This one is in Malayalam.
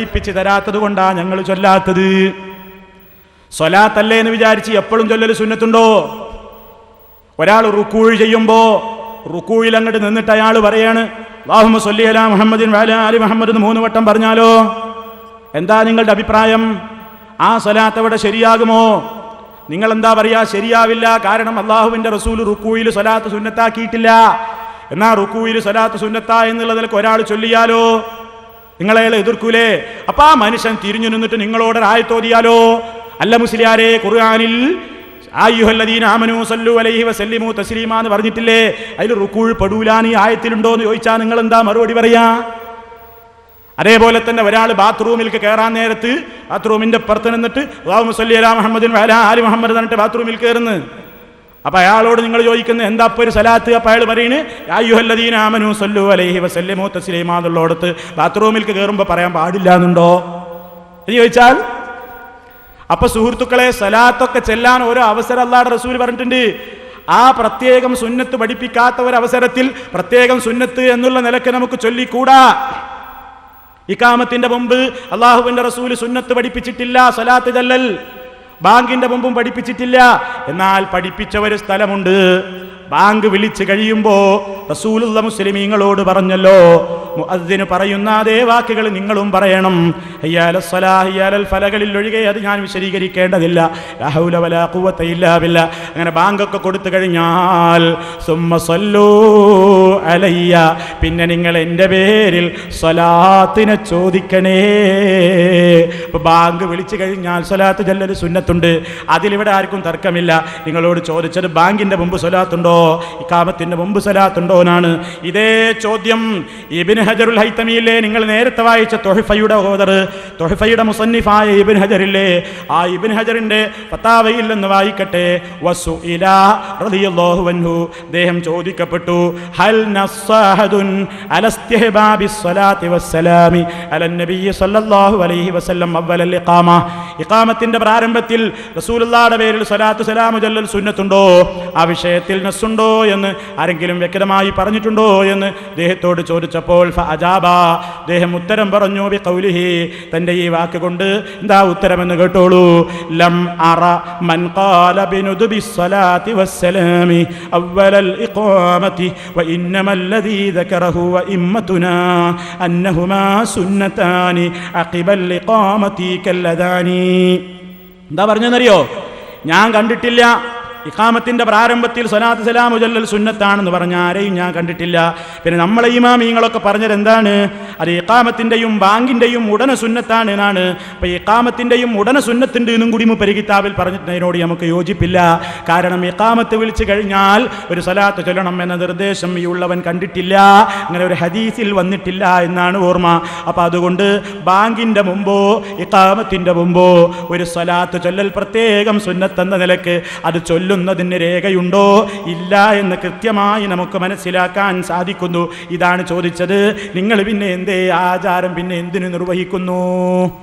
പഠിപ്പിച്ചു തരാത്തത് കൊണ്ടാ ഞങ്ങൾ ചൊല്ലാത്തത്. സ്വലാത്തല്ലേ എന്ന് വിചാരിച്ച് എപ്പോഴും ചൊല്ലൽ സുന്നത്തുണ്ടോ? ഒരാൾ റുക്കൂഴ് ചെയ്യുമ്പോ റുക്കൂഴിൽ അങ്ങോട്ട് നിന്നിട്ട് അയാൾ പറയാണ് അല്ലാഹുമ്മ സൊല്ലി അല മുഹമ്മദിൻ അലി മുഹമ്മദ് മൂന്ന് വട്ടം പറഞ്ഞാലോ? എന്താ നിങ്ങളുടെ അഭിപ്രായം? ആ സ്വലാത്ത് അവിടെ ശരിയാകുമോ? നിങ്ങൾ എന്താ പറയാ? ശരിയാവില്ല കാരണം അള്ളാഹുവിന്റെ റസൂൽ റുക്കൂയിൽ സ്വലാത്ത് സുന്നത്താക്കിയിട്ടില്ല. എന്നാ റുക്കൂയിൽ സ്വലാത്ത് സുന്നത്ത എന്നുള്ള നിലയ്ക്ക് ഒരാൾ ചൊല്ലിയാലോ? നിങ്ങളെ എതിർക്കൂലേ? അപ്പൊ ആ മനുഷ്യൻ തിരിഞ്ഞു നിന്നിട്ട് നിങ്ങളോട് ആയത്തോതിയാലോ അല്ല മുസ്ലിയാരെ ഖുർആനിൽ സല്ലു അലൈഹി എന്ന് പറഞ്ഞിട്ടില്ലേ? അതിൽ റുക്കൂഴ് പെടൂലാൻ ഈ ആയത്തിലുണ്ടോ എന്ന് ചോദിച്ചാൽ നിങ്ങൾ എന്താ മറുപടി പറയാ? അതേപോലെ തന്നെ ഒരാൾ ബാത്റൂമിലേക്ക് കയറാൻ നേരത്ത് ബാത്റൂമിന്റെ പുറത്ത് നിന്നിട്ട് ആലി മുഹമ്മദ് ബാത്റൂമിൽ കയറുന്നു. അപ്പൊ അയാളോട് നിങ്ങൾ ചോദിക്കുന്നത് എന്താ അപ്പൊ ഒരു സലാത്ത്? അപ്പൊ അയാൾ ആമനു സല്ലു അലൈഹി വസല്ലിമു തസ്ലീമ എന്നുള്ളടത്ത് ബാത്റൂമിലേക്ക് കയറുമ്പോൾ പറയാൻ പാടില്ല എന്നുണ്ടോ? എന്ന് ചോദിച്ചാൽ അപ്പൊ സുഹൃത്തുക്കളെ സലാത്തൊക്കെ ചെല്ലാൻ ഓരോ അവസരം അല്ലാടെ റസൂൽ പറഞ്ഞിട്ടുണ്ട്. ആ പ്രത്യേകം സുന്നത്ത് പഠിപ്പിക്കാത്ത ഒരു അവസരത്തിൽ പ്രത്യേകം സുന്നത്ത് എന്നുള്ള നിലയ്ക്ക് നമുക്ക് ചൊല്ലിക്കൂടാ. ഇക്കാമത്തിന്റെ മുമ്പ് അള്ളാഹുവിന്റെ റസൂൽ സുന്നത്ത് പഠിപ്പിച്ചിട്ടില്ല സലാത്ത് ചെല്ലൽ. ബാങ്കിന്റെ മുമ്പും പഠിപ്പിച്ചിട്ടില്ല. എന്നാൽ പഠിപ്പിച്ച ഒരു സ്ഥലമുണ്ട്. ബാങ്ക് വിളിച്ചു കഴിയുമ്പോ റസൂലുള്ള മുസ്ലിമീങ്ങളോട് പറഞ്ഞല്ലോ അതിന് പറയുന്ന അതേ വാക്കുകൾ നിങ്ങളും പറയണം. ഹയ്യാല സ്വലാ ഹയ്യാലൽ ഫലകളിൽ ഒഴികെ അത് ഞാൻ വിശദീകരിക്കേണ്ടതില്ല. ലാ ഹൗല വലാ ഖുവത ഇല്ലാ ബില്ലാ. അങ്ങനെ ബാങ്കൊക്കെ കൊടുത്തു കഴിഞ്ഞാൽ അലയ്യ. പിന്നെ നിങ്ങൾ എന്റെ പേരിൽ സ്വലാത്തിനെ ചോദിക്കണേ. ഇപ്പൊ ബാങ്ക് വിളിച്ചു കഴിഞ്ഞാൽ സ്വലാത്ത് ചെല്ലൽ സുന്നത്തുണ്ട്. അതിലിവിടെ ആർക്കും തർക്കമില്ല. നിങ്ങളോട് ചോദിച്ചത് ബാങ്കിന്റെ മുമ്പ് സ്വലാത്തുണ്ടോ? ഇക്കാമത്തിന്റെ മുമ്പ് സ്വലാത്തുണ്ടോ എന്നാണ്. ഇതേ ചോദ്യം ഇബിൻ ഹജറുൽ ഹൈത്തമിയില്ലേ നിങ്ങൾ നേരത്തെ വായിച്ച തൊഹിഫയുടെ ഓദർ തൊഹിഫയുടെ മുസന്നിഫായ ഇബിൻ ഹജറില്ലേ? ആ ഇബിൻ ഹജറിന്റെ പത്താവയിൽ നിന്ന് വായിക്കട്ടെ. വസു ഇലാ അദ്ദേഹം ചോദിക്കപ്പെട്ടു ഹൽ നസ്സഹദുൻ അലസ്തിഹ്ബാബി സ്വലാത്തി വസ്സലാമി അലൻ നബി സല്ലല്ലാഹു അലൈഹി വസല്ലം അവ്വലൽ ഇഖാമ ഇഖാമത്തിന്റെ പ്രാരംഭത്തിൽ റസൂലുള്ളാഹിയുടെ പേരിൽ സ്വലാത്തു സലാമു ചൊല്ലൽ സുന്നത്തുണ്ടോ ആ വിഷയത്തിൽ നസ്സുണ്ടോ എന്ന് ആരെങ്കിലും വ്യക്തമായി പറഞ്ഞിട്ടുണ്ടോ എന്ന് അദ്ദേഹത്തോട് ചോദിച്ചപ്പോൾ അജാബ അദ്ദേഹം ഉത്തരം പറഞ്ഞു ബി ഖൗലിഹി തന്റെ ഈ വാക്ക് കൊണ്ട് എന്താ ഉത്തരമെന്ന് കേട്ടോളൂ ലം അറ മൻ ഖാല ബിനുദ്ബി സ്വലാത്തി വസ്സലാമി അവ്വലൽ ഇഖാമത്തി وإنما الذي ذكره وإمتنا أنهما سنتان عقب الإقامة كالأذان എന്താ പറഞ്ഞെന്നറിയോ ഞാൻ കണ്ടിട്ടില്ല. ഇഖാമത്തിന്റെ പ്രാരംഭത്തിൽ സലാത്ത് സലാം ഉജല്ലൽ സുന്നത്താണെന്ന് പറഞ്ഞ ആരെയും ഞാൻ കണ്ടിട്ടില്ല. പിന്നെ നമ്മളെ ഇമാമീങ്ങളൊക്കെ പറഞ്ഞത് എന്താണ്? അത് ഇഖാമത്തിന്റെയും ബാങ്കിന്റെയും ഉടനെ സുന്നത്താണ് എന്നാണ്. അപ്പൊ ഇഖാമത്തിന്റെയും ഉടനെ സുന്നത്തുണ്ട് എന്നും കൂടി മുപ്പരി കിതാബിൽ പറഞ്ഞതിനോട് നമുക്ക് യോജിപ്പില്ല. കാരണം ഇഖാമത്ത് വിളിച്ചു കഴിഞ്ഞാൽ ഒരു സലാത്ത് ചൊല്ലണം എന്ന നിർദ്ദേശം ഈ ഉള്ളവൻ കണ്ടിട്ടില്ല. അങ്ങനെ ഒരു ഹദീസിൽ വന്നിട്ടില്ല എന്നാണ് ഓർമ്മ. അപ്പൊ അതുകൊണ്ട് ബാങ്കിന്റെ മുമ്പോ ഇഖാമത്തിന്റെ മുമ്പോ ഒരു സലാത്ത് ചൊല്ലൽ പ്രത്യേകം സുന്നത്തെന്ന നിലയ്ക്ക് അത് ചൊല്ലുന്നതിന് രേഖയുണ്ടോ? ഇല്ല എന്ന് കൃത്യമായി നമുക്ക് മനസ്സിലാക്കാൻ സാധിക്കുന്നു. ഇതാണ് ചോദിച്ചത്. നിങ്ങൾ പിന്നെ എന്തേ? ആചാരം പിന്നെ എന്തിനു നിർവഹിക്കുന്നു?